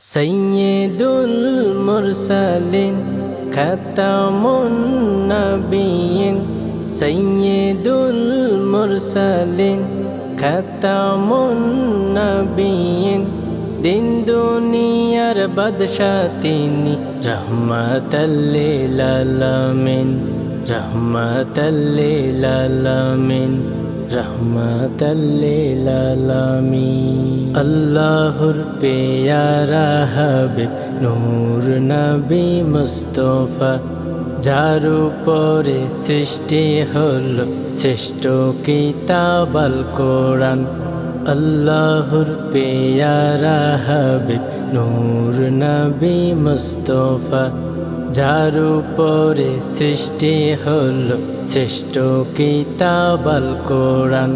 সৈয়দুল মুরসালিন, খতমুন নবিয়িন সৈয়দুল মুরসালিন, খতমুন নবিয়িন দিন দুনিয়ার বাদশা তিনি, রহমতাল্লিল আলামিন, রহমতাল্লিল রহমতাল্লিল আলামিন আল্লাহর পেয়ারা হাবিব নূর নবী মুস্তফা যার উপরে সৃষ্টি হল শ্রেষ্ঠ কিতাব আল কোরআন আল্লাহর পেয়ারা হাবিব নূর নবী মুস্তফা যার উপরে সৃষ্টি হল, শ্রেষ্ঠ কিতাব আল কোরআন।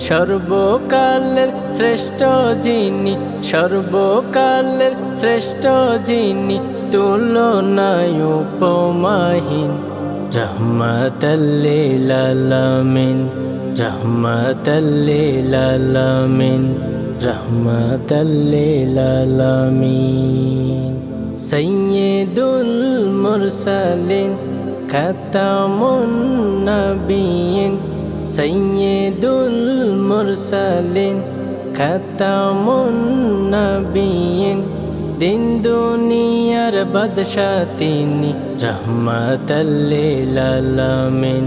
সর্বকালের শ্রেষ্ঠ যিনি, সর্বকালের শ্রেষ্ঠ যিনি, তুলনায় উপমাহীন। রহমতাল্লিল আলামিন রহমতাল্লিল আলামিন রহমতাল্লিল আলামিন। সৈয়দুল মুরসালিন খতমুন নবিয়িন সৈয়দুল মুরসালিন খতমুন নবিয়িন দিন দুনিয়ার বাদশা তিনি রহমতাল্লিল আলামিন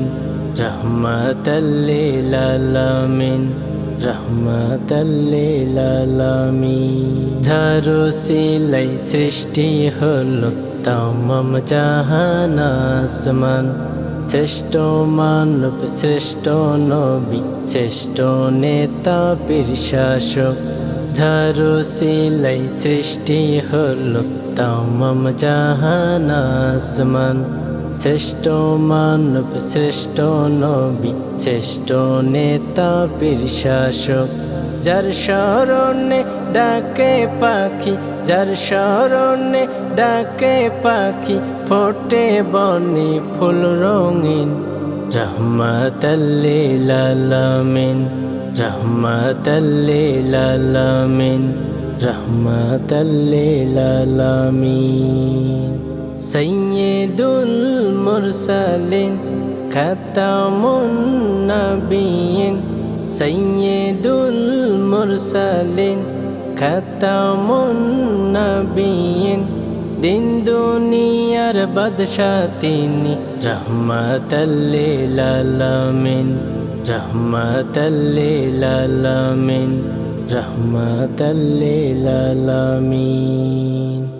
রহমতাল্লিল আলামিন রহমতাল্লিল আলামিন ঝারু সিলাই সৃষ্টি হলো তমম জাহান আসমান। শ্রেষ্ঠ মানব, শ্রেষ্ঠ নবী, শ্রেষ্ঠ নেতা বীর শাসক। ঝারু সিলাই সৃষ্টি হলো তমম জাহান আসমান। শ্রেষ্ঠ মানব, শ্রেষ্ঠ নবী, শ্রেষ্ঠ নেতা বীর শাসক। যার স্মরণে ডাকে পাখি, যার স্মরণে ডাকে পাখি, ফোটে বনে ফুল রঙিন। রহমতাল্লিল আলামিন রহমতাল্লিল আলামিন রহমতাল্লিল আলামিন। সৈয়দুল মুরসালিন খতমুন নবিয়িন সৈয়দুল মুরসালিন খতমুন নবিয়িন দিন দুনিয়ার বাদশা তিনি রহমতাল্লিল আলামিন রহমতাল্লিল আলামিন রহমতাল্লিল আলামিন